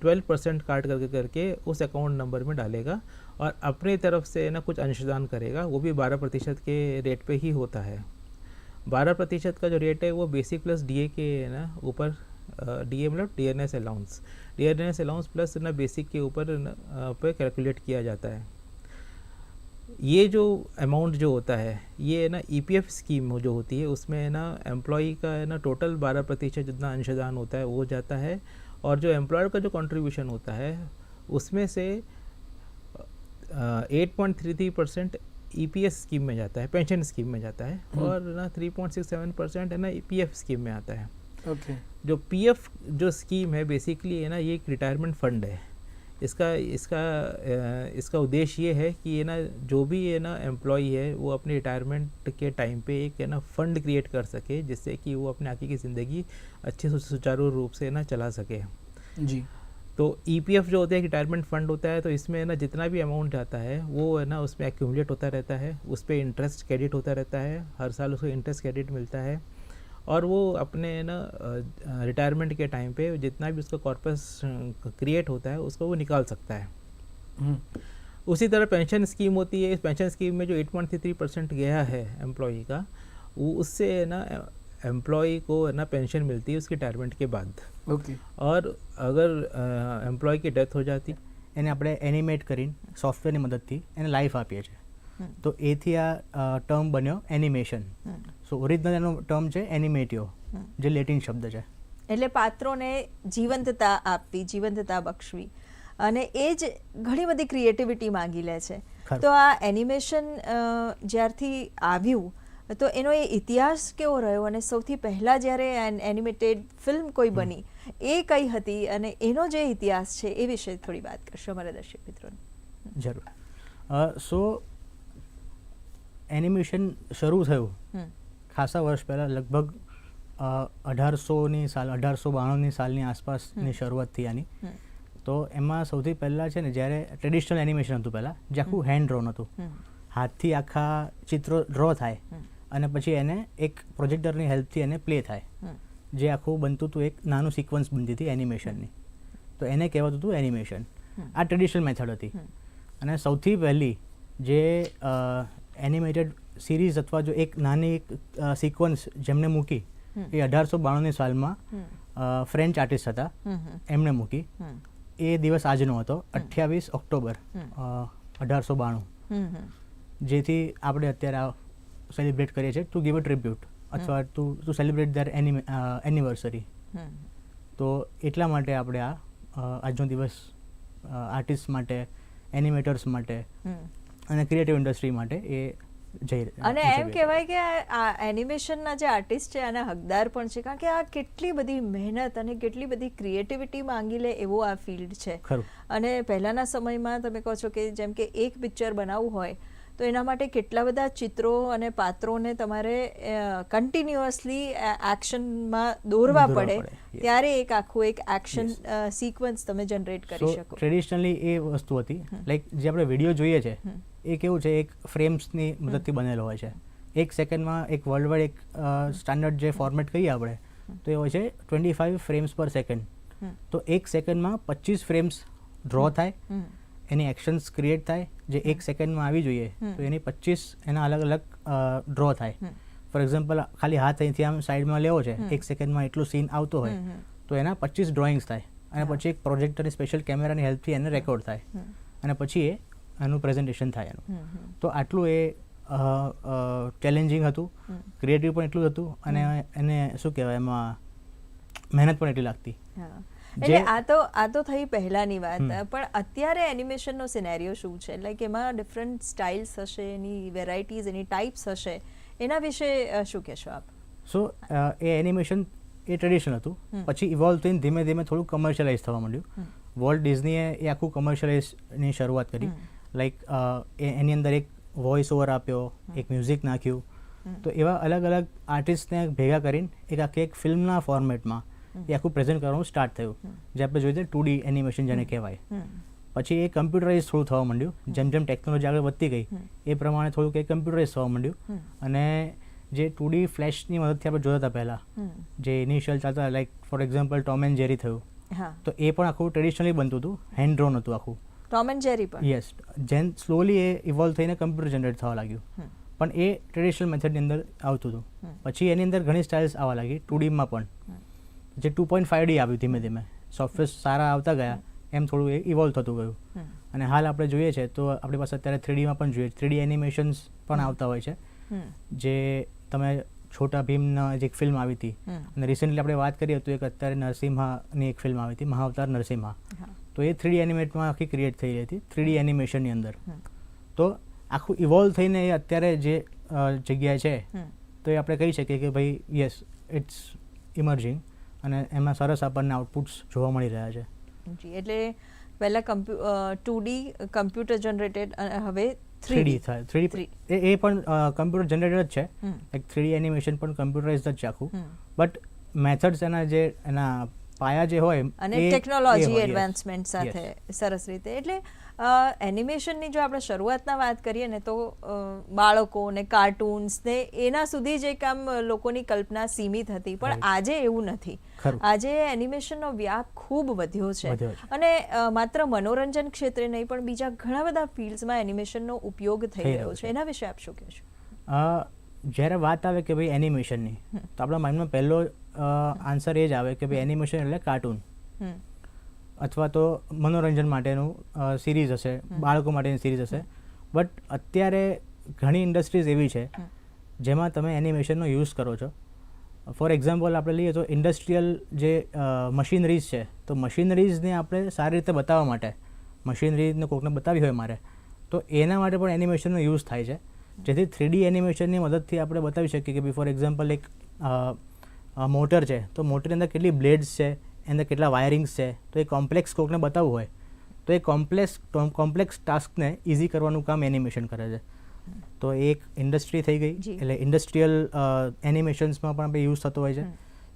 Twelve percent काट करके करके उस अकाउंट नंबर में डालेगा और अपनी तरफ़ से ना कुछ अंशदान करेगा, वो भी बारह प्रतिशत के रेट पे ही होता है। बारह प्रतिशत का जो रेट है, वो बेसिक प्लस डीए के ना ऊपर डी ए मतलब D N S allowance D N S allowance plus ना बेसिक के ऊपर पे कैलकुलेट किया जाता है। ये जो अमाउंट जो होता है, ये ना ई पी एफ़ स्कीम जो होती है, उसमें ना एम्प्लॉई का ना टोटल बारह प्रतिशत जितना अंशदान होता है, वो जाता है और जो एम्प्लॉयर का जो कंट्रीब्यूशन होता है उसमें से eight point three three percent E P S scheme में जाता है पेंशन स्कीम में जाता है हम्म। और ना three point six seven percent है ना ई पी एफ़ स्कीम में आता है ओके okay. जो पी एफ़ जो स्कीम है बेसिकली है ना ये एक रिटायरमेंट फंड है इसका इसका इसका उद्देश्य ये है कि ये ना जो भी है ना एम्प्लॉई है वो अपने रिटायरमेंट के टाइम पे एक है ना फंड क्रिएट कर सके जिससे कि वो अपने आगे की ज़िंदगी अच्छे से सुचारू रूप से ना चला सके। जी। तो ईपीएफ जो होता है रिटायरमेंट फंड होता है तो इसमें ना जितना भी अमाउंट जाता है वो है ना उसमें एक्यूमुलेट होता रहता है उस पर इंटरेस्ट क्रेडिट होता रहता है हर साल उसको इंटरेस्ट क्रेडिट मिलता है। और वो अपने ना रिटायरमेंट के टाइम पे जितना भी उसका कॉर्पस क्रिएट होता है उसको वो निकाल सकता है हम्म, उसी तरह पेंशन स्कीम होती है इस पेंशन स्कीम में जो एट पॉइंट थ्री परसेंट गया है एम्प्लॉई का वो उससे है ना एम्प्लॉई को है ना पेंशन मिलती है उसकी रिटायरमेंट के बाद ઓકે और अगर एम्प्लॉय की डेथ हो जाती એને આપણે એનિમેટ કરીને સોફ્ટવેરની મદદથી એને લાઈફ આપીએ છીએ હમ. તો એથી આ ટર્મ બન્યો એનિમેશન હમ. સો ઓરિજિનલ એનો ટર્મ છે એનિમેટિયો જે લેટિન શબ્દ છે. એટલે પાત્રોને જીવંતતા આપવી જીવંતતા બક્ષવી. અને એ જ ઘણી બધી ક્રિએટિવિટી માંગી લે છે. તો આ એનિમેશન જ્યારથી આવ્યું તો એનો એ ઇતિહાસ કેવો રહ્યો? અને સૌથી પહેલાં જ્યારે એનિમેટેડ ફિલ્મ કોઈ બની એ કઈ હતી? અને એનો જે ઇતિહાસ છે એ વિશે થોડી વાત કરશો અમારા દર્શક મિત્રો જરૂર. સો એનિમેશન શરૂ થયું. ખાસા વર્ષ પહેલાં લગભગ અઢારસોની સાલ અઢારસો બાણુંની સાલની આસપાસની શરૂઆત થઈ આની. તો એમાં સૌથી પહેલાં છે ને જ્યારે ટ્રેડિશનલ એનિમેશન હતું પહેલાં જે આખું હેન્ડ ડ્રોન હતું. હાથથી આખા ચિત્રો ડ્રો થાય અને પછી એને એક પ્રોજેક્ટરની હેલ્પથી એને પ્લે થાય. જે આખું બનતું હતું એક નાનું સિક્વન્સ બનતી હતી એનિમેશનની તો એને કહેવાતું હતું એનિમેશન આ ટ્રેડિશનલ મેથડ હતી. અને સૌથી પહેલી જે એનિમેટેડ સિરીઝ અથવા જો એક નાની એક સિક્વન્સ જેમને મૂકી એ અઢારસો બાણુંની સાલમાં ફ્રેન્ચ આર્ટિસ્ટ હતા. એમણે મૂકી. એ દિવસ આજનો હતો અઠ્યાવીસ ઓક્ટોબર અઢારસો બાણું. જેથી આપણે અત્યારે આ સેલિબ્રેટ કરીએ છીએ. ટુ ગીવ અ ટ્રીબ્યુટ અથવા to to celebrate their anniversary. તો એટલા માટે આપણે આ આજનો દિવસ આર્ટિસ્ટ માટે એનિમેટર્સ માટે અને ક્રિએટિવ ઇન્ડસ્ટ્રી માટે એ જઈ અને એમ. કહેવાય કે આ- એનિમેશનના જે આર્ટિસ્ટ છે આના હકદાર પણ છે કારણ કે આ કેટલી બધી મહેનત અને કેટલી બધી ક્રિએટિવિટી માંગી લે એવો આ ફિલ્ડ છે. અને પહેલાના સમયમાં તમે કહો છો કે જેમ કે એક પિક્ચર બનાવવું હોય તો એના માટે કેટલા બધા ચિત્રો અને પાત્રોને તમારે કન્ટિન્યુઅસલી એક્શનમાં દોરવા પડે. ત્યારે એક આખું એક એક્શન સિક્વન્સ તમે જનરેટ કરી શકો. ટ્રેડિશનલી એ વસ્તુ હતી. લાઈક જે આપણે વીડિયો જોઈએ છે. એ કેવું છે એક ફ્રેમ્સની મદદથી બનેલો હોય છે. એક સેકન્ડમાં એક વર્લ્ડ વાઇડ એક સ્ટાન્ડર્ડ જે ફોર્મેટ કહીએ આપણે તો એ હોય છે twenty five frames per second તો એક સેકન્ડમાં પચીસ ફ્રેમ્સ ડ્રો થાય એની એક્શન્સ ક્રિએટ થાય જે એક સેકન્ડમાં આવી જોઈએ તો એની પચીસ એના અલગ અલગ ડ્રો થાય. ફોર એક્ઝામ્પલ ખાલી હાથ અહીંથી આમ સાઈડમાં લેવો છે એક સેકન્ડમાં એટલું સીન આવતો હોય. તો એના પચીસ ડ્રોઈંગ્સ થાય. અને પછી એક પ્રોજેક્ટરની સ્પેશિયલ કેમેરાની હેલ્પથી એને રેકોર્ડ થાય. અને પછી એ એનું પ્રેઝન્ટેશન થાય એનું. તો આટલું એ ચેલેન્જિંગ હતું. ક્રિએટિવ પણ એટલું હતું અને એને શું કહેવાય એમાં મહેનત પણ એટલી લાગતી. એટલે આ તો આ તો થઈ પહેલાની વાત. પણ અત્યારે એનિમેશનનો સિનેરિયો શું છે? લાઈક એમાં ડિફરન્ટ સ્ટાઇલ્સ હશે એની વેરાયટીઝ એની ટાઈપ્સ હશે. એના વિશે શું કહેશો આપ? સો એ એનિમેશન એ ટ્રેડિશન હતું. પછી ઇવોલ્વ થઈને ધીમે ધીમે થોડું કમર્શિયલાઇઝ થવા માંડ્યું. વોલ્ટ ડિઝનીએ એ આખું કમર્શિયલાઇઝની શરૂઆત કરી. લાઈક એની અંદર એક વોઇસ ઓવર આપ્યો એક મ્યુઝિક નાખ્યું. તો એવા અલગ અલગ આર્ટિસ્ટને ભેગા કરીને એક આખી એક ફિલ્મના ફોર્મેટમાં એ આખું પ્રેઝન્ટ કરવાનું સ્ટાર્ટ થયું. જે આપણે જોઈએ ટુ ડી એનિમેશન જેને કહેવાય. પછી એ કમ્પ્યુટરાઇઝ થોડું થવા માંડ્યું. જેમ જેમ ટેકનોલોજી આગળ વધતી ગઈ એ પ્રમાણે થોડુંક એ કમ્પ્યુટરાઇઝ થવા માંડ્યું. અને જે ટુ ડી ફ્લેશની મદદથી આપણે જોતા હતા પહેલાં જે ઇનિશિયલ ચાલતા like for example Tom and Jerry થયું. તો એ પણ આખું ટ્રેડિશનલી બનતું હતું. હેન્ડ ડ્રોન હતું આખું. ટોમ એન્ડ જેરી પણ યસ જેન સ્લોલી એ ઇવોલ્વ થઈને કમ્પ્યુટર જનરેટ થવા લાગ્યું. પણ એ ટ્રેડિશનલ મેથડની અંદર આવતું હતું. પછી એની અંદર ઘણી સ્ટાઇલ્સ આવવા લાગી. ટુ ડીમાં પણ. જે ટુ પોઈન્ટ ફાઈવ ડી આવ્યું ધીમે ધીમે. સોફ્ટવેર સારા આવતા ગયા. એમ થોડું એ ઇવોલ્વ થતું ગયું. અને હાલ આપણે જોઈએ છે તો આપણી પાસે અત્યારે થ્રીડીમાં પણ જોઈએ થ્રીડી એનિમેશન્સ પણ આવતા હોય છે. જે તમે છોટા ભીમના જે એક ફિલ્મ આવી હતી. અને રિસેન્ટલી આપણે વાત કરીએ તો એક અત્યારે નરસિંહાની એક ફિલ્મ આવી હતી. મહાવતાર નરસિમ્હા હા. તો એ થ્રીડી એનિમેટમાં આખી ક્રિએટ થઈ રહી હતી. થ્રીડી એનિમેશનની અંદર. તો આખું ઇવોલ્વ થઈને એ અત્યારે જે જગ્યા જગ્યાએ છે તો એ આપણે કહી શકીએ કે ભાઈ યસ ઇટ્સ ઇમર્જિંગ અને એમાં સરસ આપણને આઉટપુટ્સ જોવા મળી રહ્યા છે. જી એટલે પહેલાં કમ્પ્યુ ટુ ડી કમ્પ્યુટર જનરેટેડ હવે થ્રીડી થાય થ્રીડી એ એ પણ કમ્પ્યુટર જનરેટેડ જ છે. લાઈક થ્રીડી એનિમેશન પણ કમ્પ્યુટરાઇઝ જ છે આખું. બટ મેથડ્સ એના જે એના પાયા જે હોય અને ટેકનોલોજી એડવાન્સમેન્ટ સાથે સરસ રીતે. એટલે એનિમેશનની જો આપણે શરૂઆતના વાત કરીએ ને તો બાળકો ને કાર્ટૂન્સ ને એના સુધી જ એક આમ લોકોની કલ્પના સીમિત હતી. પણ આજે એવું નથી. આજે એનિમેશનનો વ્યાપ ખૂબ વધ્યો છે. અને માત્ર મનોરંજન ક્ષેત્રે નહીં પણ બીજા ઘણા બધા ફિલ્ડ્સમાં એનિમેશનનો ઉપયોગ થઈ રહ્યો છે. એના વિશે આપ શું કહેશો? જ્યારે વાત આવે કે ભાઈ એનિમેશનની તો આપણા માઇન્ડમાં પહેલો આન્સર એ જ આવે કે ભાઈ એનિમેશન એટલે કાર્ટૂન અથવા તો મનોરંજન માટેનું સિરીઝ હશે બાળકો માટેની સિરીઝ હશે. બટ અત્યારે ઘણી ઇન્ડસ્ટ્રીઝ એવી છે જેમાં તમે એનિમેશનનો યુઝ કરો છો. ફોર એક્ઝામ્પલ આપણે લઈએ તો ઇન્ડસ્ટ્રીયલ જે મશીનરીઝ છે તો મશીનરીઝને આપણે સારી રીતે બતાવવા માટે મશીનરીને કોકને બતાવી હોય મારે તો એના માટે પણ એનિમેશનનો યુઝ થાય છે. જેથી થ્રીડી એનિમેશનની મદદથી આપણે બતાવી શકીએ કે ફોર એક્ઝામ્પલ એક મોટર છે. તો મોટરની અંદર કેટલી બ્લેડ્સ છે? એની અંદર કેટલા વાયરિંગ્સ છે? તો એ કોમ્પ્લેક્સ કોકને બતાવવું હોય તો એ કોમ્પ્લેક્સ કોમ્પ્લેક્સ ટાસ્કને ઇઝી કરવાનું કામ એનિમેશન કરે છે. તો એ એક ઇન્ડસ્ટ્રી થઈ ગઈ. એટલે ઇન્ડસ્ટ્રીયલ એનિમેશન્સમાં પણ આપણે યુઝ થતો હોય છે.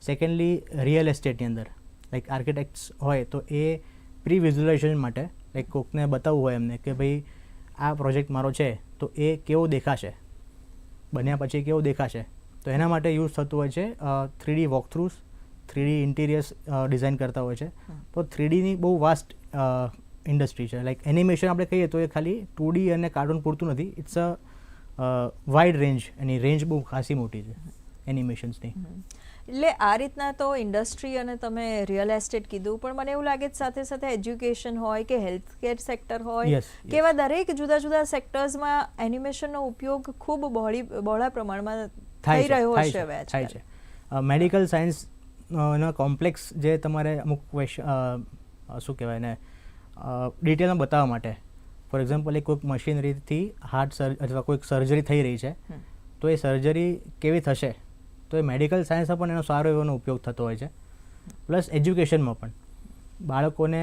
સેકન્ડલી રિયલ એસ્ટેટની અંદર. લાઈક આર્કિટેક્ટ્સ હોય તો એ પ્રી વિઝ્યુલાઇઝેશન માટે લાઈક કોકને બતાવવું હોય એમને કે ભાઈ આ પ્રોજેક્ટ મારો છે તો એ કેવો દેખાશે? બન્યા પછી કેવો દેખાશે? તો એના માટે યુઝ થતું હોય છે three D walkthroughs three D interiors design કરતા હોય છે. તો થ્રીડીની બહુ વાસ્ટ ઇન્ડસ્ટ્રી છે. લાઈક એનિમેશન આપણે કહીએ તો એ ખાલી ટુ ડી અને કાર્ટૂન પૂરતું નથી. ઇટ્સ અ વાઇડ રેન્જ એની રેન્જ બહુ ખાસી મોટી છે એનિમેશન્સની. એટલે આ રીતના તો ઇન્ડસ્ટ્રી અને તમે રિયલ એસ્ટેટ કીધું પણ મને એવું લાગે છે સાથે સાથે એજ્યુકેશન હોય કે હેલ્થ કેર સેક્ટર હોય. કે એવા દરેક જુદા જુદા સેક્ટર્સમાં એનિમેશનનો ઉપયોગ ખૂબ બહોળી બહોળા પ્રમાણમાં થઈ રહ્યો હશે છે હવે થાય છે. મેડિકલ સાયન્સ ના કોમ્પ્લેક્સ જે તમારે અમુક ક્વેશ્ચન શું કહેવાય ને ડિટેલમાં બતાવવા માટે. ફોર એક્ઝામ્પલ એક કોઈક મશીનરીથી હાર્ટ સર્જ અથવા કોઈક સર્જરી થઈ રહી છે તો એ સર્જરી કેવી થશે? તો એ મેડિકલ સાયન્સમાં પણ એનો સારો એવોનો ઉપયોગ થતો હોય છે. પ્લસ એજ્યુકેશનમાં પણ. બાળકોને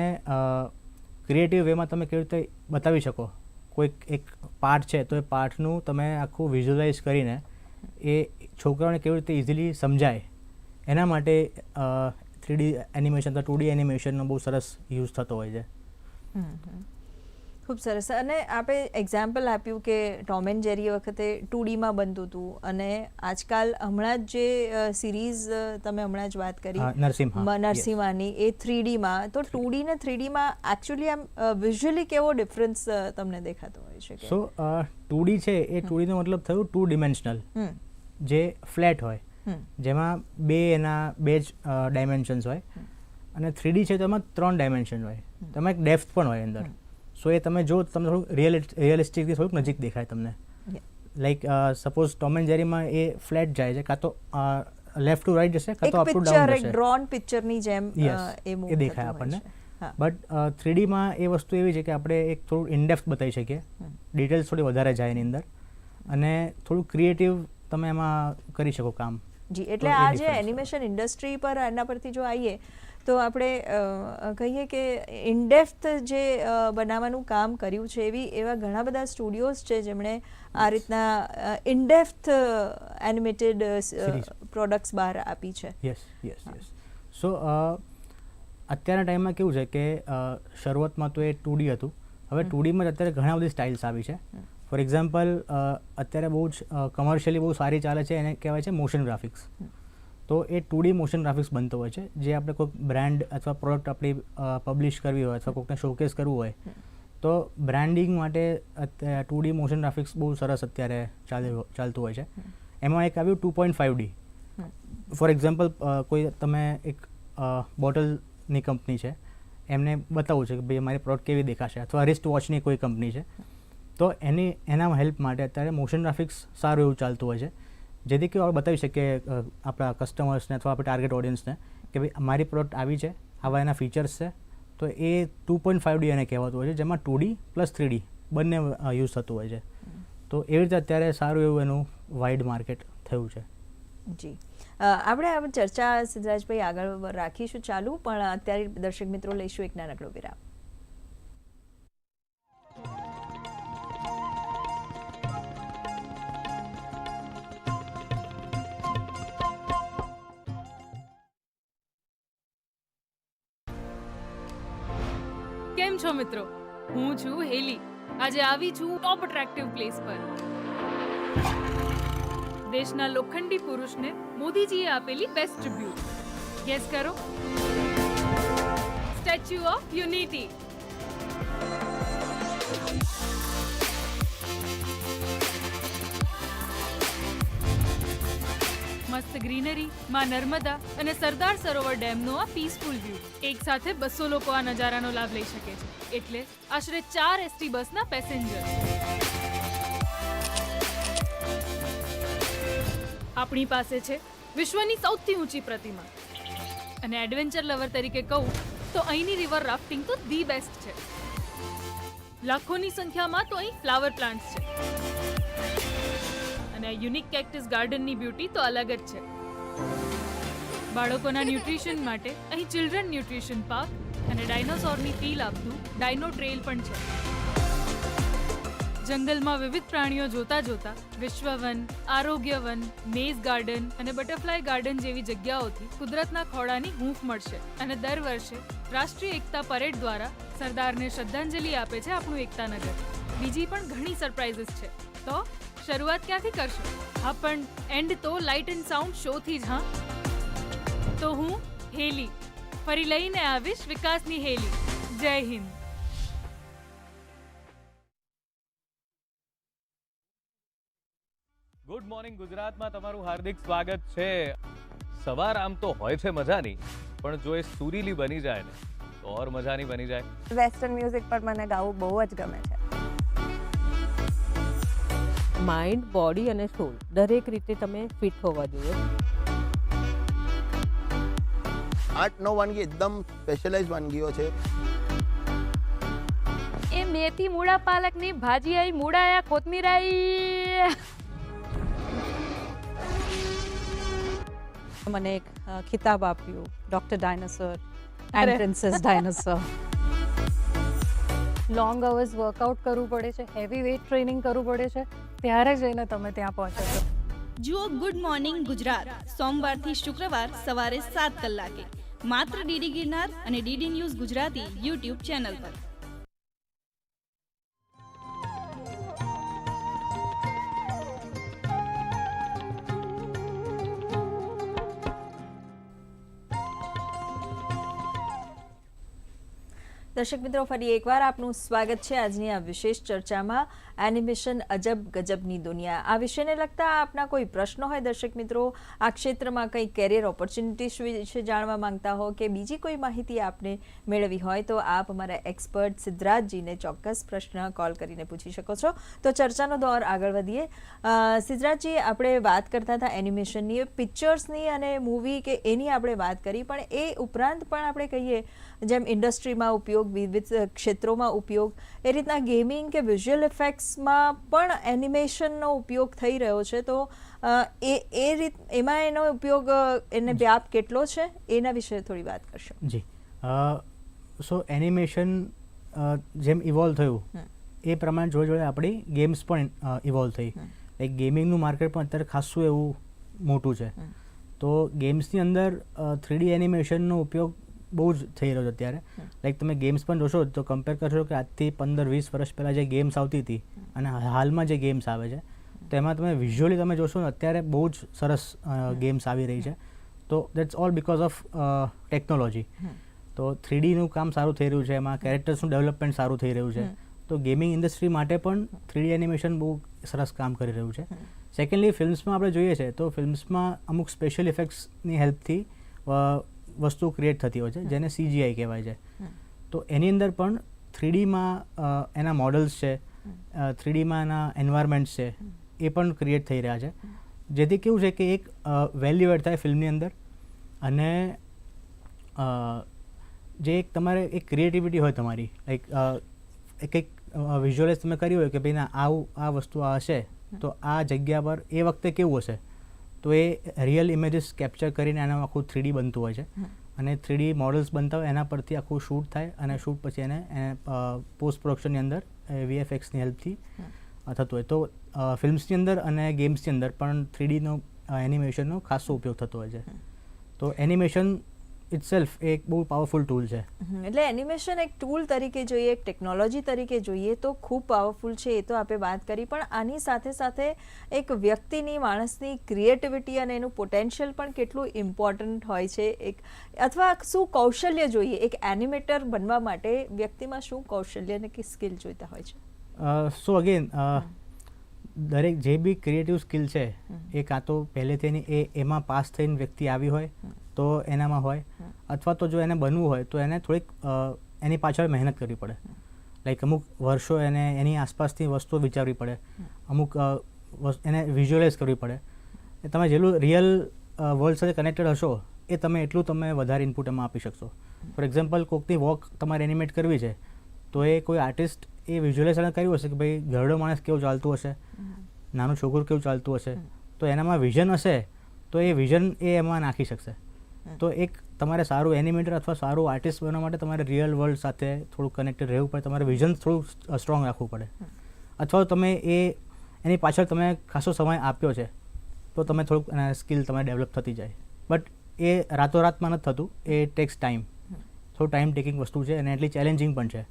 ક્રિએટિવ વેમાં તમે કેવી રીતે બતાવી શકો? કોઈક એક પાર્ટ છે, તો એ પાર્ટનું તમે આખું વિઝ્યુલાઇઝ કરીને એ છોકરાઓને કેવી રીતે ઇઝીલી સમજાય. એના માટે થ્રીડી એનિમેશન અથવા ટુ ડી એનિમેશનનો બહુ સરસ યુઝ થતો હોય છે. ખૂબ સરસ. અને આપે એક્ઝામ્પલ આપ્યું કે ટોમ એન્ડ જેરી વખતે ટુડીમાં બનતું હતું. અને આજકાલ હમણાં જ જે સિરીઝ તમે હમણાં જ વાત કરી નરસિંહાની. એ થ્રીડીમાં. તો ટુડી ને થ્રીડીમાં એકચ્યુઅલી આમ વિઝ્યુઅલી કેવો ડિફરન્સ તમને દેખાતો હોય છે સો ટુડી છે એ ટુડીનો મતલબ થયું ટુ ડિમેન્શનલ જે ફ્લેટ હોય. જેમાં બે એના બે જ ડાયમેન્શન્સ હોય. અને થ્રીડી છે તો એમાં ત્રણ ડાયમેન્શન હોય. તેમાં એક ડેપ્થ પણ હોય અંદર. સો એ તમે જો તમને થોડુંક રિયલ રિયલિસ્ટિકથી થોડુંક નજીક દેખાય તમને. લાઈક સપોઝ ટોમ એન્ડ જેરીમાં એ ફ્લેટ જાય છે કાં તો લેફ્ટ ટુ રાઈટ જશે કાં તો અપ ટુ ડાઉન જશે. ડ્રોન પિક્ચરની જેમ એ એ દેખાય આપણને. બટ થ્રીડીમાં એ વસ્તુ એવી છે કે આપણે એક થોડું ઇનડેપ્થ બતાવી શકીએ. ડિટેલ્સ થોડી વધારે જાય એની અંદર. અને થોડું ક્રિએટિવ તમે એમાં કરી શકો કામ. જી એટલે આ જે એનિમેશન ઇન્ડસ્ટ્રી પર એના પરથી જો આવીએ તો આપણે કહીએ કે ઇનડેપ્થ જે બનાવવાનું કામ કર્યું છે એવી એવા ઘણા બધા સ્ટુડિયોઝ છે જેમણે આ રીતના ઇનડેપ્થ એનિમેટેડ. પ્રોડક્ટ્સ બહાર આપી છે. યસ યસ યસ સો અત્યારના ટાઈમમાં કેવું છે કે શરૂઆતમાં તો એ ટુડી હતું. હવે ટુ ડીમાં જ અત્યારે ઘણા બધી સ્ટાઇલ્સ આવી છે. ફોર એક્ઝામ્પલ અત્યારે બહુ જ કમર્શિયલી બહુ સારી ચાલે છે એને કહેવાય છે મોશન ગ્રાફિક્સ તો એ ટુ ડી મોશન ગ્રાફિક્સ બનતો હોય છે. જે આપણે કોઈક બ્રાન્ડ અથવા પ્રોડક્ટ આપણી પબ્લિશ કરવી હોય અથવા કોઈકને શોકેસ કરવું હોય તો બ્રાન્ડિંગ માટે ટુ ડી મોશન ગ્રાફિક્સ બહુ સરસ અત્યારે ચાલે ચાલતું હોય છે. એમાં એક આવ્યું two point five D. For example કોઈ તમે એક બોટલની કંપની છે એમને બતાવવું છે કે ભાઈ અમારી પ્રોડક્ટ કેવી દેખાશે અથવા રિસ્ટ વોચની કોઈ કંપની છે. તો એની એના હેલ્પ માટે અત્યારે મોશન ગ્રાફિક્સ સારું એવું ચાલતું હોય છે. જેથી કે બતાવી શકીએ આપણા કસ્ટમર્સને અથવા આપણા ટાર્ગેટ ઓડિયન્સને કે ભાઈ મારી પ્રોડક્ટ આવી છે, આવા એના ફીચર્સ છે. તો એ ટુ પોઈન્ટ ફાઇવ ડી એને કહેવાતું હોય છે, જેમાં two D plus three D બંને યુઝ થતું હોય છે. તો એવી રીતે અત્યારે સારું એવું એનું વાઇડ માર્કેટ થયું છે. જી. આપણે આ ચર્ચા સિદ્ધરાજભાઈ આગળ રાખીશું ચાલુ, પણ અત્યારે દર્શક મિત્રો લઈશું એક નાનકડો વિરામ. આજે આવી છું ટોપ અટ્રેક્ટિવ પ્લેસ પર. દેશના લોખંડી પુરુષને મોદીજીએ આપેલી બેસ્ટ ટ્રિબ્યુટ ગેસ કરો. સ્ટેચ્યુ ઓફ યુનિટી મસ્ત ગ્રીનરી, માં નર્મદા અને સરદાર સરોવર ડેમનો આ પીસફુલ વ્યૂ એક સાથે બસો લોકો આ નજારાનો લાભ લઈ શકે છે. એટલે આશરે ચાર એસટી બસના પેસેન્જર આપણી પાસે છે વિશ્વની સૌથી ઊંચી પ્રતિમા. અને એડવેન્ચર લવર તરીકે કહું તો અહીંની રિવર રાફ્ટિંગ તો ધી બેસ્ટ છે. લાખોની સંખ્યામાં તો અહીં ફ્લાવર પ્લાન્ટ્સ છે. અને આ યુનિક કેક્ટસ ગાર્ડનની બ્યુટી તો અલગ જ છે. બાળકોના ન્યુટ્રિશન માટે અહીં ચિલ્ડ્રન ન્યુટ્રિશન પાર્ક અને ડાયનોસોરની ફીલ આપતું ડાયનો ટ્રેલ પણ છે. જંગલમાં વિવિધ પ્રાણીઓ જોતા જોતા વિશ્વવન, આરોગ્યવન, મેઝ ગાર્ડન અને બટરફ્લાય ગાર્ડન જેવી જગ્યાઓથી કુદરતના ખોળાની હૂંફ મળશે અને દર વર્ષે રાષ્ટ્રીય એકતા પરેડ દ્વારા સરદારને શ્રદ્ધાંજલિ આપે છે આપણું એકતાનગર બીજી પણ ઘણી સરપ્રાઇઝીસ છે. તો શરૂઆત ક્યાંથી કરશો? હા પણ એન્ડ તો લાઇટ એન્ડ સાઉન્ડ શોથી જ હા? તો હું હેલી ફરી લઈને આવીશ વિકાસની હેલી જય હિન્દ. ગુડ મોર્નિંગ ગુજરાતમાં તમારું હાર્દિક સ્વાગત છે. સવાર આમ તો હોય છે મજાની પણ જો એ સુરીલી બની જાય ને તો ઓર મજાની બની જાય. વેસ્ટર્ન મ્યુઝિક પર મને ગાવું બહુ જ ગમે છે. માઇન્ડ બોડી અને સોલ દરેક રીતે તમે ફિટ હોવા જોઈએ. આઠ નવ વાનગી એકદમ સ્પેશિયલાઇઝ વાનગીઓ છે. એ મેથી મૂળા પાલકની ભાજી આઈ મૂળા આયા કોથમીર મને એક ખિતાબ આપ્યું doctor dinosaur. And princess dinosaur long hours workout કરવું પડે છે હેવી વેઇટ ટ્રેનિંગ કરવું પડે છે, ત્યારે જઈને તમે ત્યાં પહોંચો છો. જુઓ ગુડ મોર્નિંગ ગુજરાત. સોમવારથી શુક્રવાર સવારે સાત કલાકે. માત્ર ડીડી ગિરનાર અને DD news Gujarati YouTube channel પર. દર્શક મિત્રો, ફરી એકવાર આપનું સ્વાગત છે આજની આ વિશેષ ચર્ચામાં. એનિમેશન અજબ ગજબની દુનિયા. આ વિષયને લગતા આપના કોઈ પ્રશ્નો હોય દર્શક મિત્રો, આ ક્ષેત્રમાં કંઈ કેરિયર ઓપોર્ચ્યુનિટીસ વિશે જાણવા માંગતા હો કે બીજી કોઈ માહિતી આપને મેળવી હોય, તો આપ અમારા એક્સપર્ટ સિદ્ધરાજજીને ચોક્કસ પ્રશ્ન કોલ કરીને પૂછી શકો છો. તો ચર્ચાનો દોર આગળ વધીએ. સિદ્ધરાજજી, આપણે વાત કરતા હતા એનિમેશનની પિક્ચર્સની અને મૂવી કે એની આપણે વાત કરી, પણ એ ઉપરાંત પણ આપણે કહીએ, જેમ ઇન્ડસ્ટ્રીમાં ઉપયોગ વિવિધ ક્ષેત્રોમાં ઉપયોગ. એ રીતના ગેમિંગ કે વિઝ્યુઅલ ઇફેક્ટ્સમાં પણ એનિમેશનનો ઉપયોગ થઈ રહ્યો છે. તો એ એ રીત એમાં એનો ઉપયોગ એને વ્યાપ કેટલો છે? એના વિશે થોડી વાત કરશો. જી. સો એનિમેશન જેમ ઇવોલ્વ થયું એ પ્રમાણે જોડે જોડે આપણી ગેમ્સ પણ ઇવોલ્વ થઈ. લાઈક ગેમિંગનું માર્કેટ પણ અત્યારે ખાસું એવું મોટું છે. તો ગેમ્સની અંદર થ્રીડી એનિમેશનનો ઉપયોગ બહુ જ થઈ રહ્યો છે અત્યારે. લાઈક તમે ગેમ્સ પણ જોશો તો કમ્પેર કરશો કે આજથી પંદર વીસ વર્ષ પહેલાં જે ગેમ્સ આવતી હતી અને હાલમાં જે ગેમ્સ આવે છે તો એમાં તમે વિઝ્યુઅલી તમે જોશો ને અત્યારે બહુ જ સરસ ગેમ્સ આવી રહી છે. તો that's all because of technology તો થ્રીડીનું કામ સારું થઈ રહ્યું છે એમાં કેરેક્ટર્સનું ડેવલપમેન્ટ સારું થઈ રહ્યું છે. તો ગેમિંગ ઇન્ડસ્ટ્રી માટે પણ થ્રીડી એનિમેશન બહુ સરસ કામ કરી રહ્યું છે. સેકન્ડલી ફિલ્મ્સમાં આપણે જોઈએ છે તો ફિલ્મ્સમાં અમુક સ્પેશિયલ ઇફેક્ટ્સની હેલ્પથી વસ્તુ ક્રિએટ થતી હોય છે જેને સીજીઆઈ કહેવાય છે. તો એની અંદર પણ થ્રીડીમાં એના મોડલ્સ છે થ્રીડીમાં એના એન્વાયરમેન્ટ્સ છે એ પણ ક્રિએટ થઈ રહ્યા છે. જેથી કેવું છે કે એક વેલ્યુ એડ થાય ફિલ્મની અંદર અને જે એક તમારે એક ક્રિએટિવિટી હોય તમારી લાઈક એક એક વિઝ્યુઅલાઇઝ તમે કર્યું હોય કે ભાઈ ના આવું આ વસ્તુ આ હશે તો આ જગ્યા પર એ વખતે કેવું હશે? તો એ રિયલ ઇમેજીસ કેપ્ચર કરીને એનું આખું થ્રીડી બનતું હોય છે. અને થ્રીડી મોડલ્સ બનતા હોય એના પરથી આખું શૂટ થાય અને શૂટ પછી એને પોસ્ટ પ્રોડક્શનની અંદર વીએફએક્સની હેલ્પથી થતું હોય. તો ફિલ્મ્સની અંદર અને ગેમ્સની અંદર પણ થ્રીડીનો એનિમેશનનો ખાસો ઉપયોગ થતો હોય છે. તો એનિમેશન ઇટસેલ્ફ એક બહુ પાવરફુલ ટૂલ છે. એટલે એનિમેશન એક ટૂલ તરીકે જોઈએ એક ટેકનોલોજી તરીકે જોઈએ તો ખૂબ પાવરફુલ છે એ તો આપણે વાત કરી. પણ આની સાથે સાથે એક વ્યક્તિની માણસની ક્રિએટિવિટી અને એનું પોટેન્શિયલ પણ કેટલું ઇમ્પોર્ટન્ટ હોય છે. એક અથવા શું કૌશલ્ય જોઈએ? એક એનિમેટર બનવા માટે વ્યક્તિમાં શું કૌશલ્ય અને કે સ્કિલ જોઈતા હોય છે? સો અગેન દરેક જે બી ક્રિએટિવ સ્કિલ છે એ કાં તો પહેલેથી એની એ એમાં પાસ થઈને વ્યક્તિ આવી હોય. તો એનામાં હોય. અથવા તો જો એને બનવું હોય તો એને થોડીક એની પાછળ મહેનત કરવી પડે. લાઈક અમુક વર્ષો એને એની આસપાસની વસ્તુઓ વિચારવી પડે. અમુક એને વિઝ્યુઅલાઇઝ કરવી પડે. એ તમે જેટલું રિયલ વર્લ્ડ સાથે કનેક્ટેડ હશો એ તમે એટલું તમે વધારે ઇનપુટ એમાં આપી શકશો. ફોર એક્ઝામ્પલ કોકની વોક તમારે એનિમેટ કરવી છે તો એ કોઈ આર્ટિસ્ટ એ વિઝ્યુઅલાઇઝ કર્યું હશે કે ભાઈ ઘરડો માણસ કેવું ચાલતું હશે? નાનું છોકરું કેવું ચાલતું હશે? તો એનામાં વિઝન હશે તો એ વિઝન એ એમાં નાખી શકશે. તો એક તમારે સારું એનિમેટર અથવા સારું આર્ટિસ્ટ બનવા માટે તમારે રિયલ વર્લ્ડ સાથે થોડું કનેક્ટેડ રહેવું પડે તમારે વિઝન થોડું સ્ટ્રોંગ રાખવું પડે. અથવા તો તમે એ એની પાછળ તમે ખાસો સમય આપ્યો છે તો તમે થોડુંક સ્કિલ તમારે ડેવલપ થતી જાય. બટ એ રાતોરાતમાં નથી થતું એ ટેક્સ ટાઈમ થોડું ટાઈમ ટેકિંગ વસ્તુ છે અને એટલી ચેલેન્જિંગ પણ છે.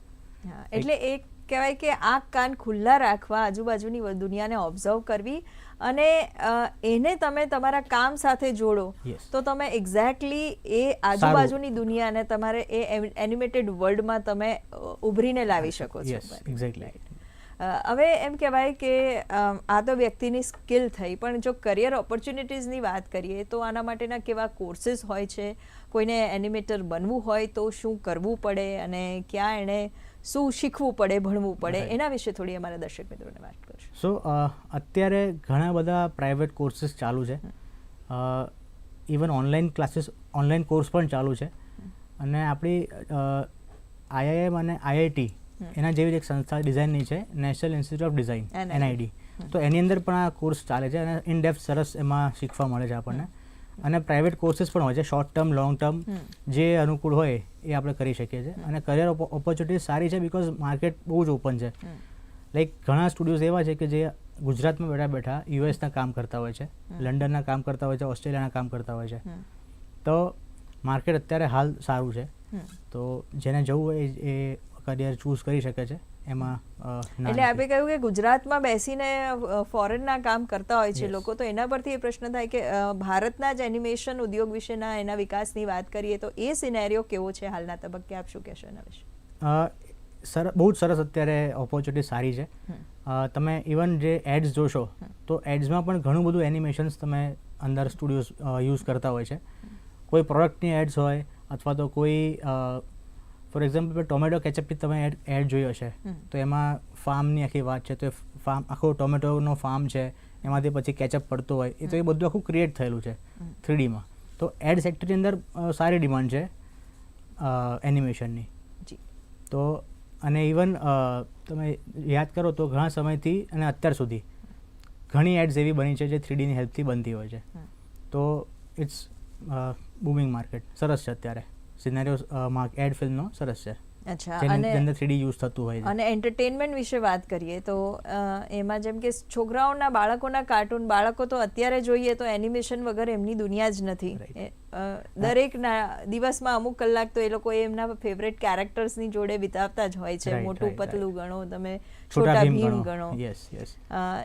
એટલે એક કહેવાય કે આંખ કાન ખુલ્લા રાખવા આજુબાજુની દુનિયાને ઓબ્ઝર્વ કરવી અને એને તમે તમારા કામ સાથે જોડો તો તમે એક્ઝેક્ટલી એ આજુબાજુની દુનિયાને તમારે એ એનિમેટેડ વર્લ્ડમાં તમે ઉભરીને લાવી શકો છો. એક્ઝેક્ટલી હવે એમ કહેવાય કે આ તો વ્યક્તિની સ્કિલ થઈ પણ જો કરિયર ઓપોર્ચ્યુનિટીઝની વાત કરીએ તો આના માટેના કેવા કોર્સીસ હોય છે? કોઈને એનિમેટર બનવું હોય તો શું કરવું પડે? અને ક્યાં એણે શું શીખવું પડે ભણવું પડે એના વિશે થોડી અમારા દર્શક મિત્રોને વાત કરશું. સો અત્યારે ઘણા બધા પ્રાઇવેટ કોર્સીસ ચાલુ છે. Even online classes online course પણ ચાલુ છે. અને આપણી આઈઆઈએમ અને આઈઆઈટી એના જેવી એક સંસ્થા ડિઝાઇનની છે national institute of design. NID તો એની અંદર પણ આ કોર્સ ચાલે છે અને ઇન ડેપ્થ સરસ એમાં શીખવા મળે છે આપણને. અને પ્રાઇવેટ કોર્સીસ પણ હોય છે શોર્ટ ટર્મ લોંગ ટર્મ જે અનુકૂળ હોય એ આપણે કરી શકીએ છીએ. અને કરિયર ઓપોર્ચ્યુનિટી સારી છે બિકોઝ માર્કેટ બહુ જ ઓપન છે. લાઈક ઘણા સ્ટુડિયોઝ એવા છે કે જે ગુજરાતમાં બેઠા બેઠા યુએસના કામ કરતા હોય છે લંડનના કામ કરતા હોય છે ઓસ્ટ્રેલિયાના કામ કરતા હોય છે. તો માર્કેટ અત્યારે હાલ સારું છે. તો જેને જવું હોય એ- એ કરિયર ચૂઝ કરી શકે છે. એમાં એટલે આપે કહ્યું કે ગુજરાતમાં બેસીને ફોરેનના કામ કરતા હોય છે લોકો તો એના પરથી એ પ્રશ્ન થાય કે ભારતના જ એનિમેશન ઉદ્યોગ વિશેના એના વિકાસની વાત કરીએ તો એ સિનેરિયો કેવો છે હાલના તબક્કે? આપ શું કહેશો એના વિશે? સર બહુ જ સરસ અત્યારે ઓપોર્ચ્યુનિટી સારી છે. તમે ઇવન જે એડ્સ જોશો તો એડ્સમાં પણ ઘણું બધું એનિમેશન્સ તમે અંદર સ્ટુડિયોઝ યુઝ કરતા હોય છે. કોઈ પ્રોડક્ટની એડ્સ હોય અથવા તો કોઈ ફોર એક્ઝામ્પલ ટોમેટો કેચઅપની તમે એડ જોઈ હશે તો એમાં ફાર્મની આખી વાત છે તો એ ફાર્મ આખો ટોમેટોનો ફાર્મ છે એમાંથી પછી કેચઅપ પડતો હોય એ તો એ બધું આખું ક્રિએટ થયેલું છે થ્રીડીમાં તો એડ સેક્ટરની અંદર સારી ડિમાન્ડ છે એનિમેશનની જી તો અને ઇવન તમે યાદ કરો તો ઘણા સમયથી અને અત્યાર સુધી ઘણી એડ્સ એવી બની છે જે થ્રીડીની હેલ્પથી બનતી હોય છે તો ઇટ્સ બુમિંગ માર્કેટ સરસ છે અત્યારે સિનેરિયો એડ ફિલ્મનો સરસ છે. અચ્છા અને અંદર થ્રીડી યુઝ થતું હોય અને એન્ટરટેનમેન્ટ વિશે વાત કરીએ તો એમાં જેમ કે છોકરાઓના બાળકોના કાર્ટૂન બાળકો તો અત્યારે જોઈએ તો એનિમેશન વગર એમની દુનિયા જ નથી. દરેકના દિવસમાં અમુક કલાક તો એ લોકો એમના ફેવરેટ કેરેક્ટર્સની જોડે વિતાવતા જ હોય છે. મોટું. પતલું ગણો તમે છોટા ભીમ ગણો.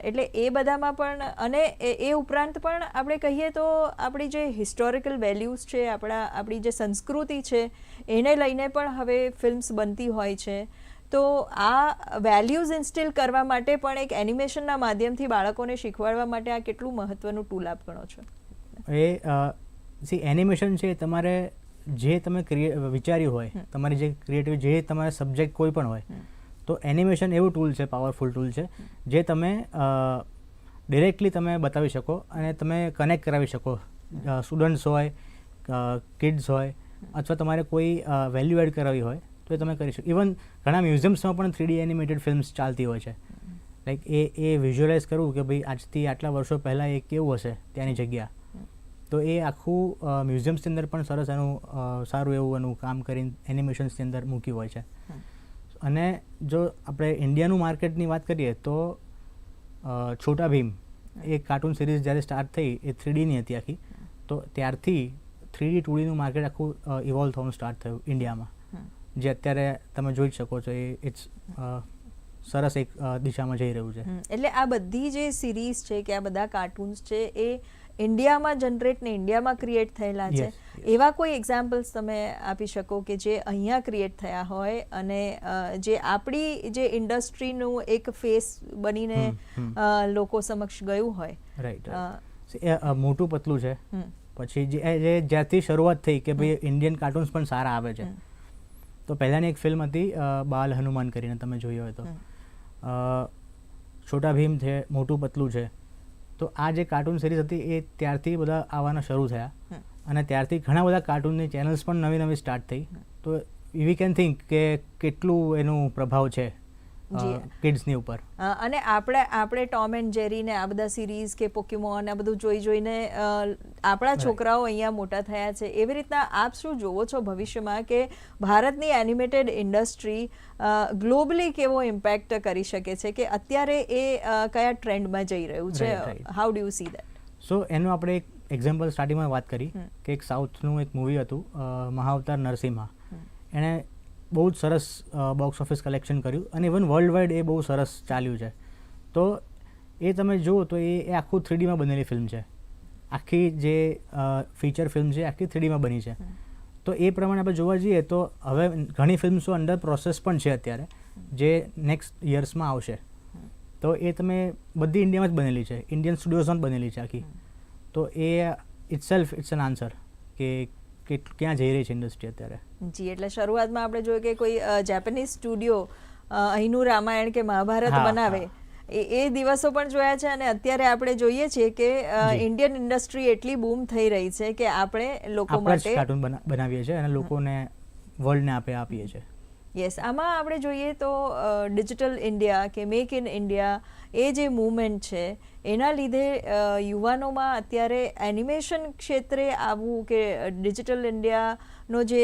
એટલે એ બધામાં પણ અને એ એ ઉપરાંત પણ આપણે કહીએ તો આપણી જે હિસ્ટોરિકલ વેલ્યુઝ છે આપણા આપણી જે સંસ્કૃતિ છે એને લઈને પણ હવે ફિલ્મ્સ બનતી હોય છે. તો આ વેલ્યુઝ ઇન્સ્ટિલ કરવા માટે પણ એક એનિમેશનના માધ્યમથી બાળકોને શીખવાડવા માટે આ કેટલું મહત્વનું ટૂલ આપ ગણો છો? એ સી એનિમેશન છે એ તમારે જે તમે વિચાર્યું હોય તમારી જે ક્રિએટિવ જે તમારા સબ્જેક્ટ કોઈ પણ હોય તો એનિમેશન એવું ટૂલ છે પાવરફુલ ટૂલ છે જે તમે ડિરેક્ટલી તમે બતાવી શકો અને તમે કનેક્ટ કરાવી શકો. સ્ટુડન્ટ્સ હોય કિડ્સ હોય અથવા તમારે કોઈ વેલ્યુ એડ કરાવી હોય તો એ તમે કરી શકો. ઇવન ઘણા મ્યુઝિયમ્સમાં પણ થ્રીડી એનિમેટેડ ફિલ્મ્સ ચાલતી હોય છે. લાઈક એ એ વિઝ્યુઅલાઇઝ કરવું કે ભાઈ આજથી આટલા વર્ષો પહેલાં એ કેવું હશે ત્યાંની જગ્યા? તો એ આખું મ્યુઝિયમ્સની અંદર પણ સરસ એનું સારું એવું એનું કામ કરીને એનિમેશન્સની અંદર મૂક્યું હોય છે. અને જો આપણે ઇન્ડિયાનું માર્કેટની વાત કરીએ તો છોટા ભીમ એ કાર્ટૂન સિરીઝ જ્યારે સ્ટાર્ટ થઈ એ થ્રીડીની હતી આખી તો ત્યારથી થ્રીડી ટુડીનું માર્કેટ આખું ઇવોલ્વ થવાનું સ્ટાર્ટ થયું ઇન્ડિયામાં. જે અત્યારે તમે જોઈ શકો છો એ ઇટ્સ સરસ એક દિશામાં જઈ રહ્યું છે. એટલે આ બધી જે સિરીઝ છે કે આ બધા કાર્ટૂન્સ છે એ ઇન્ડિયામાં જનરેટ ને ઇન્ડિયામાં ક્રિએટ થયેલા છે. એવા કોઈ એક્ઝામ્પલ્સ તમે આપી શકો કે જે અહીંયા ક્રિએટ થયા હોય અને જે આપણી જે ઇન્ડસ્ટ્રીનું એક ફેસ બનીને લોકો સમક્ષ ગયું હોય. રાઈટ મોટું પતલું છે. પછી જે જ્યાંથી શરૂઆત થઈ કે ભાઈ ઇન્ડિયન કાર્ટૂન્સ પણ સારા આવે છે. તો પહેલાંની એક ફિલ્મ હતી બાલ હનુમાન કરીને તમે જોઈ હોય તો. છોટા ભીમ છે મોટું પતલું છે. તો આ જે કાર્ટૂન સિરીઝ હતી એ ત્યારથી બધા આવવાના શરૂ થયા. અને ત્યારથી ઘણા બધા કાર્ટૂનની ચેનલ્સ પણ નવી નવી સ્ટાર્ટ થઈ. તો વી કેન થિંક કે કેટલું એનું પ્રભાવ છે. કિડ્સની ઉપર. અને આપણે આપણે ટોમ એન્ડ જેરી ને આ બધા સિરીઝ કે પોકેમોન આ બધું જોઈ જોઈને આપણા છોકરાઓ અહીંયા મોટા થયા છે. એવી રીતના આપ શું જોવો છો ભવિષ્યમાં કે ભારતની એનિમેટેડ ઇન્ડસ્ટ્રી ગ્લોબલી કેવો ઇમ્પેક્ટ કરી શકે છે? કે અત્યારે એ કયા ટ્રેન્ડમાં જઈ રહ્યું છે. How do you see that so એનું આપણે એક એક્ઝામ્પલ સ્ટાર્ટિંગમાં વાત કરી કે એક સાઉથનું એક મૂવી હતું મહાવતાર નરસિંહા. એણે બહુ જ સરસ બોક્સ ઓફિસ કલેક્શન કર્યું અને ઇવન વર્લ્ડ વાઇડ એ બહુ સરસ ચાલ્યું છે. તો એ તમે જુઓ તો એ એ આખું થ્રીડીમાં બનેલી ફિલ્મ છે. આખી જે ફીચર ફિલ્મ છે આખી થ્રીડીમાં બની છે. તો એ પ્રમાણે આપણે જોવા જઈએ તો હવે ઘણી ફિલ્મ્સો અંડર પ્રોસેસ પણ છે અત્યારે જે નેક્સ્ટ યર્સમાં આવશે. તો એ તમે બધી ઇન્ડિયામાં જ બનેલી છે. ઇન્ડિયન સ્ટુડિયોઝમાં બનેલી છે આખી. તો એ ઇટસેલ્ફ ઇટ્સ એન આન્સર કે ક્યાં જઈ રહી છે ઇન્ડસ્ટ્રી અત્યારે? જી એટલે શરૂઆતમાં આપણે જોયું કે કોઈ જેપનીઝ સ્ટુડિયો અહીંનું રામાયણ કે મહાભારત બનાવે એ એ દિવસો પણ જોયા છે અને અત્યારે આપણે જોઈએ છીએ કે ઇન્ડિયન ઇન્ડસ્ટ્રી એટલી બૂમ થઈ રહી છે કે આપણે લોકો માટે કાર્ટૂન બનાવીએ છીએ અને લોકોને વર્લ્ડને આપે આપીએ છીએ. યસ આમાં આપણે જોઈએ તો ડિજિટલ ઇન્ડિયા કે મેક ઇન ઇન્ડિયા એ જે મૂવમેન્ટ છે, એના લીધે યુવાનોમાં અત્યારે એનિમેશન ક્ષેત્રે આવવું કે ડિજિટલ ઇન્ડિયાનો જે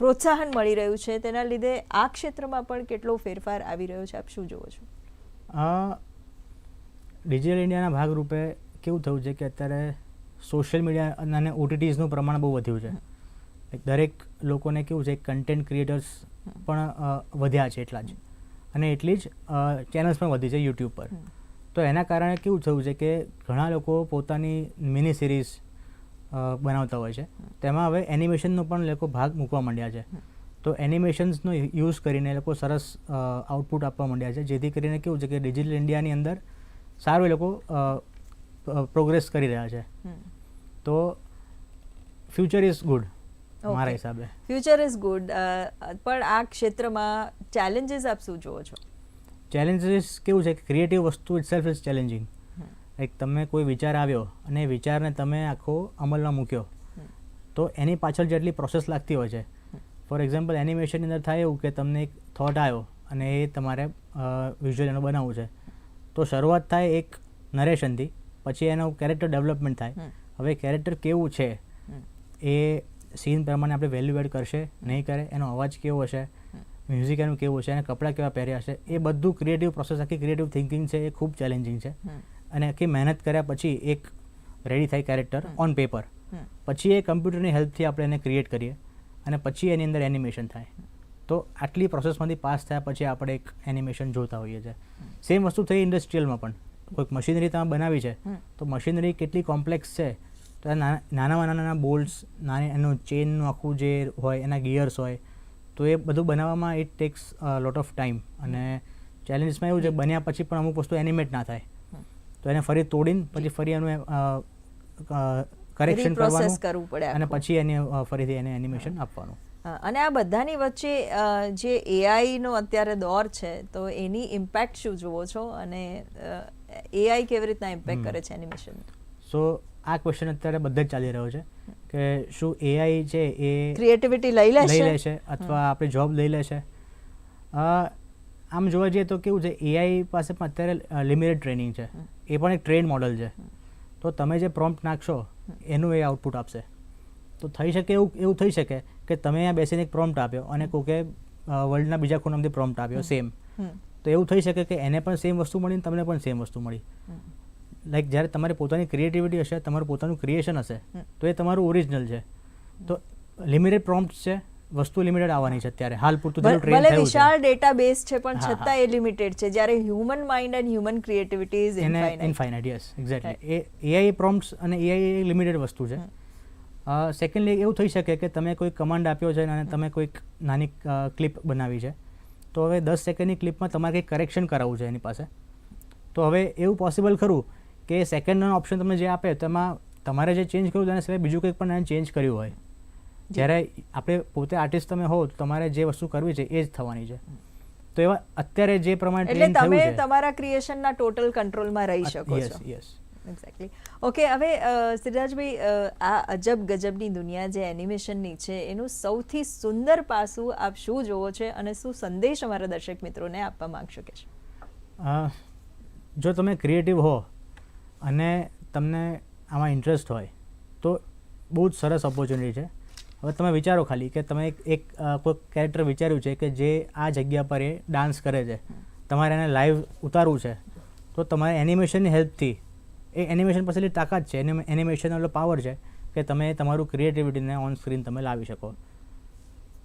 પ્રોત્સાહન મળી રહ્યું છે, તેના લીધે આ ક્ષેત્રમાં પણ કેટલો ફેરફાર આવી રહ્યો છે, આપ શું જુઓ છો? ડિજિટલ ઇન્ડિયાના ભાગરૂપે કેવું થયું છે કે અત્યારે સોશિયલ મીડિયા અને ઓટીટીઝનું પ્રમાણ બહુ વધ્યું છે. દરેક લોકોને કેવું છે કન્ટેન્ટ ક્રિએટર્સ પણ વધ્યા છે એટલા જ. અને એટલી જ ચેનલ્સ પણ વધી છે યુટ્યુબ પર. તો એના કારણે કેવું થયું છે કે ઘણા લોકો પોતાની મિની સિરીઝ બનાવતા હોય છે. તેમાં હવે એનિમેશનનો પણ લોકો ભાગ મૂકવા માંડ્યા છે. તો એનિમેશન્સનો યુઝ કરીને એ લોકો સરસ આઉટપુટ આપવા માંડ્યા છે. જેથી કરીને કેવું છે કે ડિજિટલ ઇન્ડિયાની અંદર સારું એ લોકો પ્રોગ્રેસ કરી રહ્યા છે. તો ફ્યુચર ઇઝ ગુડ મારા હિસાબે. ફ્યુચર ઇઝ ગુડ પણ આ ક્ષેત્રમાં ચેલેન્જીસ આપ શું જુઓ છો? ચેલેન્જીસ કેવું છે કે ક્રિએટિવ વસ્તુ itself is challenging like તમે કોઈ વિચાર આવ્યો અને વિચારને તમે આખો અમલમાં મૂક્યો તો એની પાછળ જેટલી પ્રોસેસ લાગતી હોય છે. ફોર એક્ઝામ્પલ એનિમેશનની અંદર થાય એવું કે તમને એક થોટ આવ્યો અને એ તમારે વિઝ્યુઅલ એનું બનાવવું છે. તો શરૂઆત થાય એક નરેશનથી પછી એનું કેરેક્ટર ડેવલપમેન્ટ થાય. હવે કેરેક્ટર કેવું છે એ સીન પ્રમાણે આપણે વેલ્યુ એડ કરશે નહીં કરે એનો અવાજ કેવો હશે મ્યુઝિક એનું કેવું છે અને કપડાં કેવા પહેર્યા છે એ બધું ક્રિએટિવ પ્રોસેસ આખી ક્રિએટિવ થિંકિંગ છે એ ખૂબ ચેલેન્જિંગ છે. અને આખી મહેનત કર્યા પછી એક રેડી થાય કેરેક્ટર ઓન પેપર પછી એ કમ્પ્યુટરની હેલ્પથી આપણે એને ક્રિએટ કરીએ અને પછી એની અંદર એનિમેશન થાય. તો આટલી પ્રોસેસમાંથી પાસ થયા પછી આપણે એક એનિમેશન જોતા હોઈએ છીએ. સેમ વસ્તુ થઈ ઇન્ડસ્ટ્રીયલમાં પણ. કોઈક મશીનરી તમે બનાવી છે તો મશીનરી કેટલી કોમ્પ્લેક્સ છે તો નાના નાનામાં નાના બોલ્ટ્સ નાની એનું ચેનનું આખું જે હોય એના ગિયર્સ હોય તો એ બધું બનાવવામાં it takes lot of time અને ચેલેન્જીસમાં એવું છે બન્યા પછી પણ અમુક વસ્તુ એનિમેટ ના થાય. તો એને ફરી તોડીને પછી ફરી એનું કરેક્શન કરવાનું કરવું પડે અને પછી એને ફરીથી એને એનિમેશન આપવાનું. અને આ બધાની વચ્ચે જે જે એઆઈનો અત્યારે દોર છે તો એની ઇમ્પેક્ટ શું જુઓ છો? અને એઆઈ કેવી રીતના ઇમ્પેક્ટ કરે છે એનિમેશન સો આ ક્વેશ્ચન અત્યારે બધે જ ચાલી રહ્યો છે કે શું એઆઈ છે એ ક્રિએટિવિટી લઈ લઈ લે છે અથવા આપણી જોબ લઈ લે છે આમ જોવા જઈએ તો કેવું છે એઆઈ પાસે પણ અત્યારે લિમિટેડ ટ્રેનિંગ છે. એ પણ એક ટ્રેન મોડલ છે. તો તમે જે પ્રોમ્પ્ટ નાખશો એનું એ આઉટપુટ આપશે. તો થઈ શકે એવું એવું થઈ શકે કે તમે અહીંયા બેસીને એક પ્રોમ્પ્ટ આપ્યો અને કોકે વર્લ્ડના બીજા ખૂણામાંથી પ્રોમ્પ્ટ આપ્યો સેમ તો એવું થઈ શકે કે એને પણ સેમ વસ્તુ મળી ને તમને પણ સેમ વસ્તુ મળી. લાઈક જ્યારે તમારી પોતાની ક્રિએટિવિટી હશે તમારું પોતાનું ક્રિએશન હશે. તો એ તમારું ઓરિજિનલ છે. તો લિમિટેડ પ્રોમ્પ્ટ છે વસ્તુ લિમિટેડ આવવાની છે અત્યારે. હાલ પૂરતું જેટલું ટ્રેન ભલે થયું છે. વિશાળ ડેટાબેસ છે પણ. છતાં એ લિમિટેડ છે. જ્યારે human mind and human creativity is infinite infinite yes exactly A AI prompts અને એઆઈ લિમિટેડ વસ્તુ છે. સેકન્ડલી એવું થઈ શકે કે તમે કોઈ કમાન્ડ આપ્યો છે અને તમે કોઈક નાની ક્લિપ બનાવી છે. તો હવે દસ સેકન્ડની ક્લિપમાં તમારે કંઈક કરેક્શન કરાવવું છે એની પાસે. તો હવે એવું પોસિબલ ખરું કે સેકન્ડનો ઓપ્શન તમને જે આપે તેમાં તમારે જે ચેન્જ કર્યું તેના સિવાય બીજું કંઈક પણ એને ચેન્જ કર્યું હોય. જ્યારે આપણે પોતે આર્ટિસ્ટ તમે હો તો તમારે જે વસ્તુ કરવી છે એ જ થવાની છે. તો એવા અત્યારે જે પ્રમાણે એટલે તમે તમારા ક્રિએશનના ટોટલ કંટ્રોલમાં રહી શકો છો. યસ એક્ઝેક્ટલી ઓકે હવે અ, આ અજબ ગજબની દુનિયા જે એનિમેશનની છે એનું સૌથી સુંદર પાસું આપ શું જોવો છે અને શું સંદેશ અમારા દર્શક મિત્રોને આપવા માંગશો કે છે? જો તમે ક્રિએટિવ હો અને તમને આમાં ઇન્ટરેસ્ટ હોય તો બહુ જ સરસ ઓપોર્ચ્યુનિટી છે. હવે તમે વિચારો ખાલી કે તમે એક એક કોઈ કેરેક્ટર વિચાર્યું છે કે જે આ જગ્યા પર એ ડાન્સ કરે છે તમારે એને લાઈવ ઉતારવું છે તો તમારે એનિમેશનની હેલ્પથી એ એનિમેશન પાસેલી તાકાત છે એનિમેશન એટલો પાવર છે કે તમે તમારું ક્રિએટિવિટીને ઓન સ્ક્રીન તમે લાવી શકો.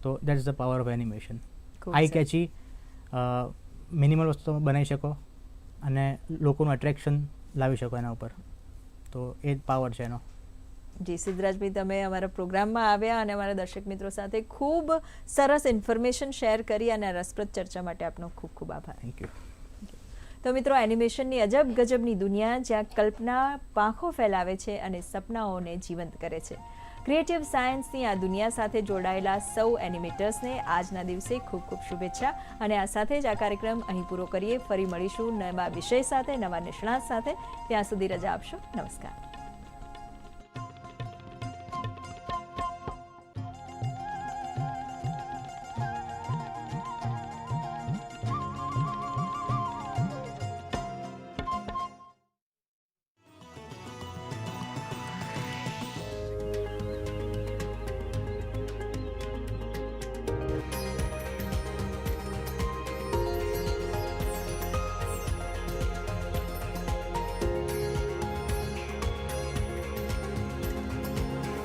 તો that is the power of animation eye catchy minimal વસ્તુ તમે બનાવી શકો અને લોકોનું અટ્રેક્શન લાવી શકો એના ઉપર. તો એ જ પાવર છે એનો. જી સિદ્ધરાજભાઈ તમે અમારા પ્રોગ્રામમાં આવ્યા અને અમારા દર્શક મિત્રો સાથે ખૂબ સરસ ઇન્ફોર્મેશન શેર કરી અને રસપ્રદ ચર્ચા માટે આપનો ખૂબ ખૂબ આભાર. થેન્ક યુ તો મિત્રો એનિમેશનની અજબ ગજબની દુનિયા જ્યાં કલ્પના પાંખો ફેલાવે છે અને સપનાઓને જીવંત કરે છે. ક્રિએટિવ સાયન્સની આ દુનિયા સાથે જોડાયેલા સૌ એનિમેટર્સને આજના દિવસે ખૂબ ખૂબ શુભેચ્છા. અને આ સાથે જ આ કાર્યક્રમ અહીં પૂરો કરીએ. ફરી મળીશું નવા વિષય સાથે, નવા નિષ્ણાત સાથે. ત્યાં સુધી રજા આપશો. નમસ્કાર.